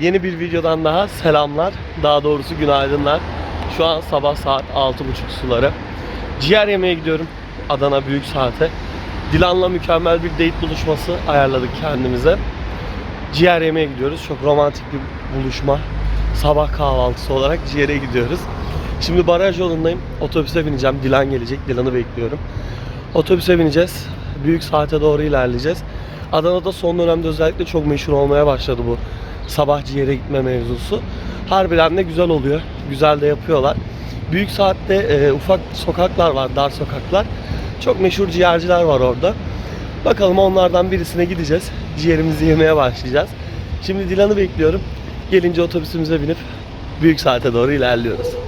Yeni bir videodan daha selamlar. Daha doğrusu günaydınlar. Şu an sabah saat 6.30 suları. Ciğer yemeye gidiyorum. Adana Büyük Saat'e. Dilan'la mükemmel bir date buluşması ayarladık kendimize. Ciğer yemeye gidiyoruz. Çok romantik bir buluşma. Sabah kahvaltısı olarak ciğere gidiyoruz. Şimdi baraj yolundayım. Otobüse bineceğim. Dilan gelecek. Dilan'ı bekliyorum. Otobüse bineceğiz. Büyük saate doğru ilerleyeceğiz. Adana'da son dönemde özellikle çok meşhur olmaya başladı bu sabah ciğere gitme mevzusu. Harbiden de güzel oluyor. Güzel de yapıyorlar. Büyük saatte e, ufak sokaklar var, dar sokaklar. Çok meşhur ciğerciler var orada. Bakalım onlardan birisine gideceğiz. Ciğerimizi yemeye başlayacağız. Şimdi Dilan'ı bekliyorum. Gelince otobüsümüze binip büyük saate doğru ilerliyoruz.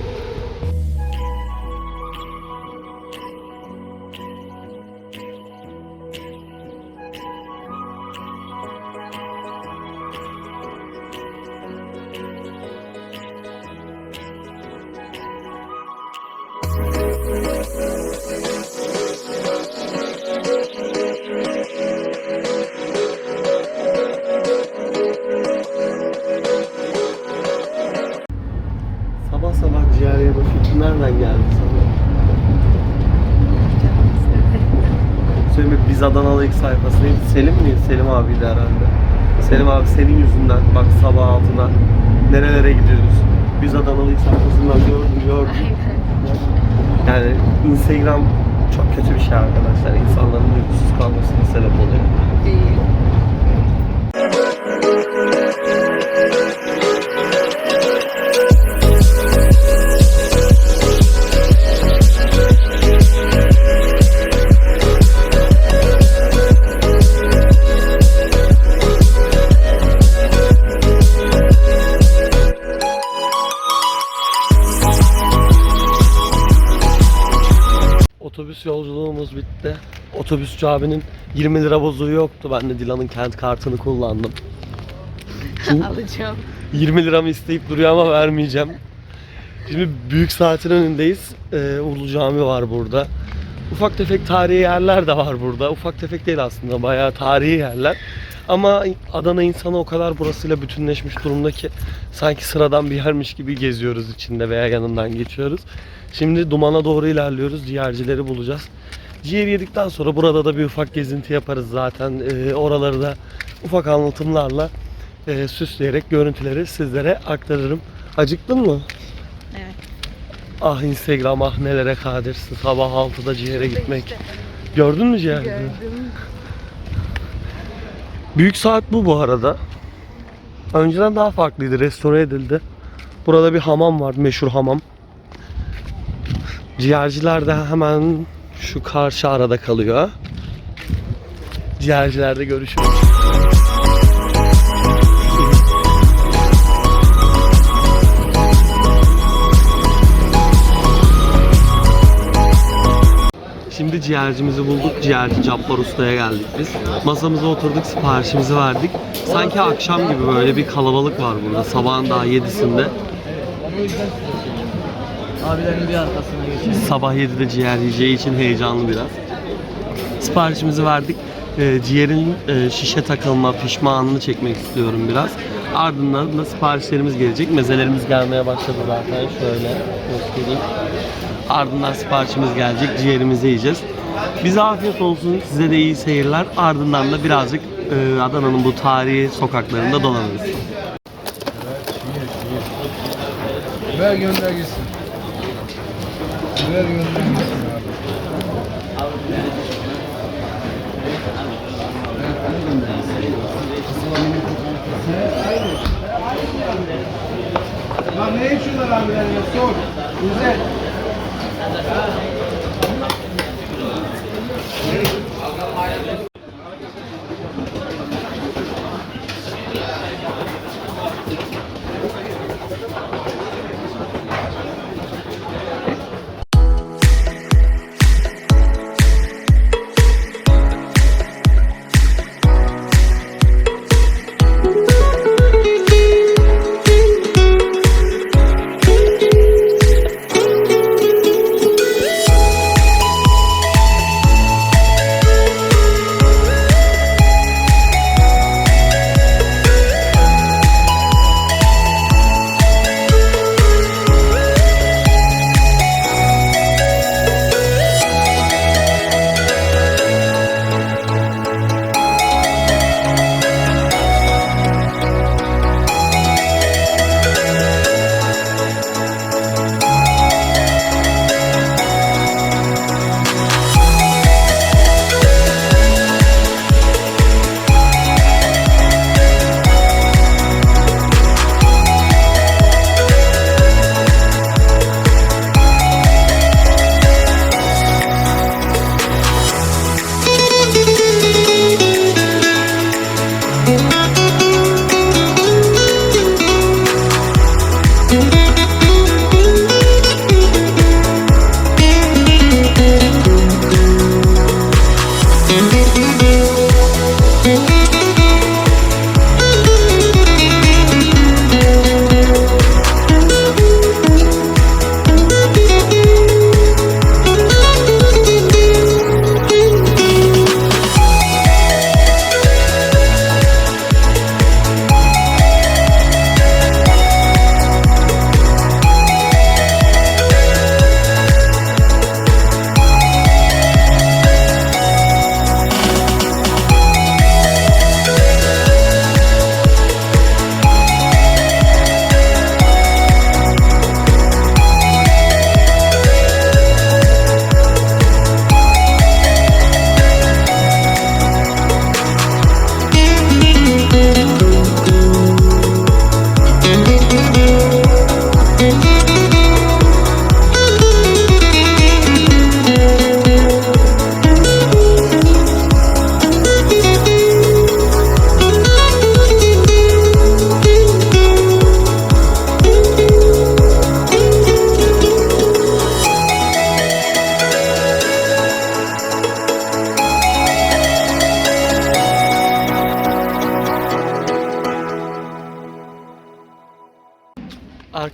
İlk sayfasındayız. Selim mi? Selim abiydi herhalde. Selim abi senin yüzünden bak sabah altına nerelere gidiyoruz. Biz Adanalı sayfasından gördüm gördüm. Yani Instagram çok kötü bir şey arkadaşlar. İnsanların uykusuz kalmasına sebep oluyor. Değil. Otobüsçü abinin 20 lira bozuğu yoktu. Ben de Dilan'ın kent kartını kullandım. Alacağım. 20 liramı isteyip duruyor ama vermeyeceğim. Şimdi büyük saatin önündeyiz. Ee, Ulu Cami var burada. Ufak tefek tarihi yerler de var burada. Ufak tefek değil aslında bayağı tarihi yerler. Ama Adana insanı o kadar burasıyla bütünleşmiş durumda ki sanki sıradan bir yermiş gibi geziyoruz içinde veya yanından geçiyoruz. Şimdi Duman'a doğru ilerliyoruz. Ciğercileri bulacağız. Ciğer yedikten sonra burada da bir ufak gezinti yaparız zaten. Ee, oraları da ufak anlatımlarla e, süsleyerek görüntüleri sizlere aktarırım. Acıktın mı? Evet. Ah Instagram ah nelere kadirsin. Sabah 6'da ciğere gitmek. Gördün mü ciğer? Gördüm. Büyük saat bu bu arada. Önceden daha farklıydı. Restore edildi. Burada bir hamam var. Meşhur hamam. Ciğerciler de hemen şu karşı arada kalıyor. Ciğercilerde görüşürüz. Şimdi ciğercimizi bulduk. Ciğerci Cabbar Usta'ya geldik biz. Masamıza oturduk, siparişimizi verdik. Sanki akşam gibi böyle bir kalabalık var burada. Sabahın daha 7'sinde. Abilerin bir arkasına geçelim. Sabah 7'de ciğer yiyeceği için heyecanlı biraz. Siparişimizi verdik. Ee, ciğerin e, şişe takılma pişmanını çekmek istiyorum biraz. Ardından da siparişlerimiz gelecek. Mezelerimiz gelmeye başladı zaten. Şöyle göstereyim. Ardından siparişimiz gelecek. Ciğerimizi yiyeceğiz. Bize afiyet olsun. Size de iyi seyirler. Ardından da birazcık e, Adana'nın bu tarihi sokaklarında dolanırız. Ver gönder gitsin. Ver gönder gitsin abi. Lan ne içiyorlar abiler ya sor. Güzel.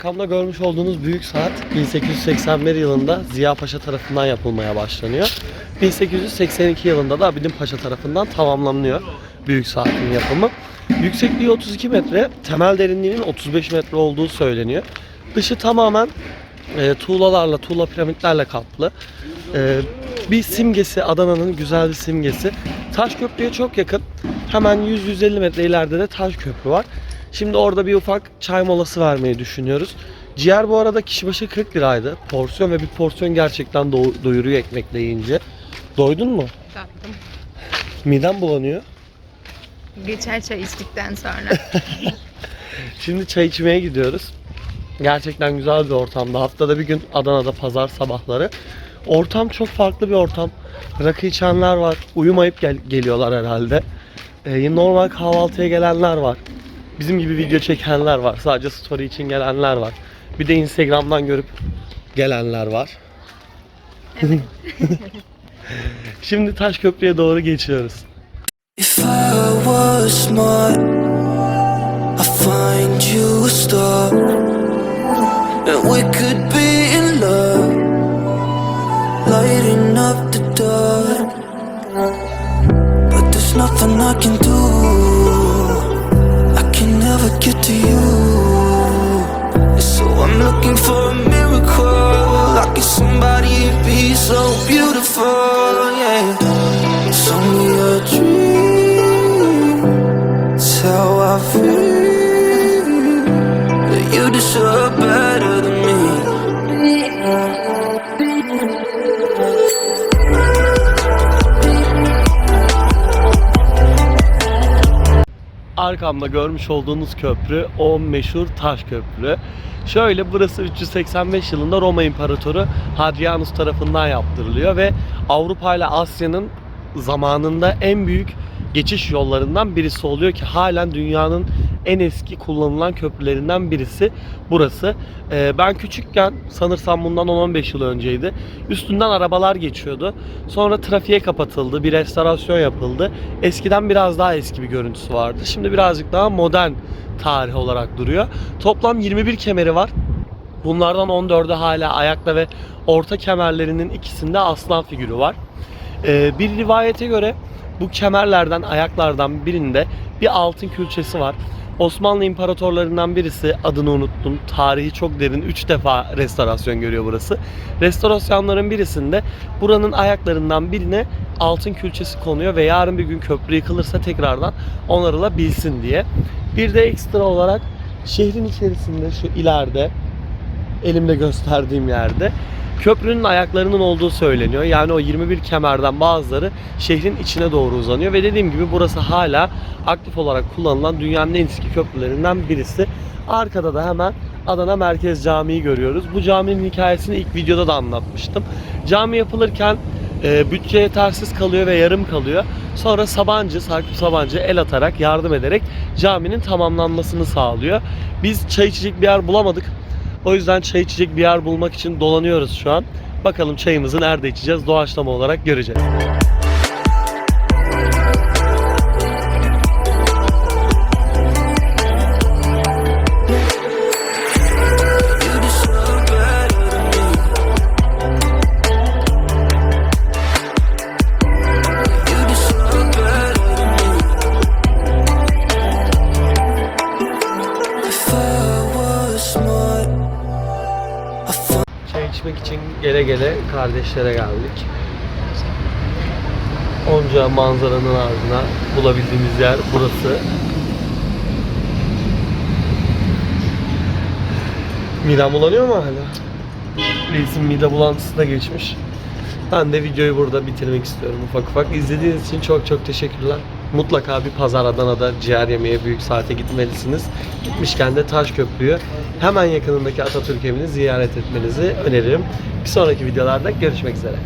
Arkamda görmüş olduğunuz büyük saat 1881 yılında Ziya Paşa tarafından yapılmaya başlanıyor. 1882 yılında da Abidin Paşa tarafından tamamlanıyor büyük saatin yapımı. Yüksekliği 32 metre, temel derinliğinin 35 metre olduğu söyleniyor. Dışı tamamen e, tuğlalarla, tuğla piramitlerle kaplı. E, bir simgesi, Adana'nın güzel bir simgesi. Taş Köprü'ye çok yakın. Hemen 100-150 metre ileride de Taş Köprü var. Şimdi orada bir ufak çay molası vermeyi düşünüyoruz. Ciğer bu arada kişi başı 40 liraydı. Porsiyon ve bir porsiyon gerçekten do- doyuruyor ekmekle yiyince. Doydun mu? Tatlım. Midem bulanıyor. Geçer çay içtikten sonra. Şimdi çay içmeye gidiyoruz. Gerçekten güzel bir ortamda. Haftada bir gün Adana'da pazar sabahları. Ortam çok farklı bir ortam. Rakı içenler var. Uyumayıp gel- geliyorlar herhalde. Ee, normal kahvaltıya gelenler var. Bizim gibi video çekenler var. Sadece story için gelenler var. Bir de Instagram'dan görüp gelenler var. Şimdi Taşköprü'ye doğru geçiyoruz. If I was smart, I'd find you a star, and we could be in love, lighting up the dark. But there's nothing I can do. So beautiful, yeah. It's only a dream. How I feel. That you deserve better than me. Arkamda görmüş olduğunuz köprü o meşhur taş köprü. Şöyle burası 385 yılında Roma İmparatoru Hadrianus tarafından yaptırılıyor ve Avrupa ile Asya'nın zamanında en büyük geçiş yollarından birisi oluyor ki halen dünyanın en eski kullanılan köprülerinden birisi burası. Ee, ben küçükken sanırsam bundan 10-15 yıl önceydi. Üstünden arabalar geçiyordu. Sonra trafiğe kapatıldı. Bir restorasyon yapıldı. Eskiden biraz daha eski bir görüntüsü vardı. Şimdi birazcık daha modern tarih olarak duruyor. Toplam 21 kemeri var. Bunlardan 14'ü hala ayakta ve orta kemerlerinin ikisinde aslan figürü var. Ee, bir rivayete göre bu kemerlerden, ayaklardan birinde bir altın külçesi var. Osmanlı imparatorlarından birisi adını unuttum. Tarihi çok derin. 3 defa restorasyon görüyor burası. Restorasyonların birisinde buranın ayaklarından birine altın külçesi konuyor ve yarın bir gün köprü yıkılırsa tekrardan onarılabilsin diye. Bir de ekstra olarak şehrin içerisinde şu ileride elimde gösterdiğim yerde köprünün ayaklarının olduğu söyleniyor. Yani o 21 kemerden bazıları şehrin içine doğru uzanıyor ve dediğim gibi burası hala aktif olarak kullanılan dünyanın en eski köprülerinden birisi. Arkada da hemen Adana Merkez Camii görüyoruz. Bu caminin hikayesini ilk videoda da anlatmıştım. Cami yapılırken e, bütçe yetersiz kalıyor ve yarım kalıyor. Sonra Sabancı, Sakıp Sabancı el atarak, yardım ederek caminin tamamlanmasını sağlıyor. Biz çay içecek bir yer bulamadık. O yüzden çay içecek bir yer bulmak için dolanıyoruz şu an. Bakalım çayımızı nerede içeceğiz? Doğaçlama olarak göreceğiz. Gele kardeşlere geldik. Onca manzaranın ardına bulabildiğimiz yer burası. Midem bulanıyor mu hala? Reisin mide bulantısı da geçmiş. Ben de videoyu burada bitirmek istiyorum ufak ufak. İzlediğiniz için çok çok teşekkürler. Mutlaka bir pazar Adana'da ciğer yemeye büyük saate gitmelisiniz. Gitmişken de Taşköprü'yü hemen yakınındaki Atatürk evini ziyaret etmenizi öneririm. Bir sonraki videolarda görüşmek üzere.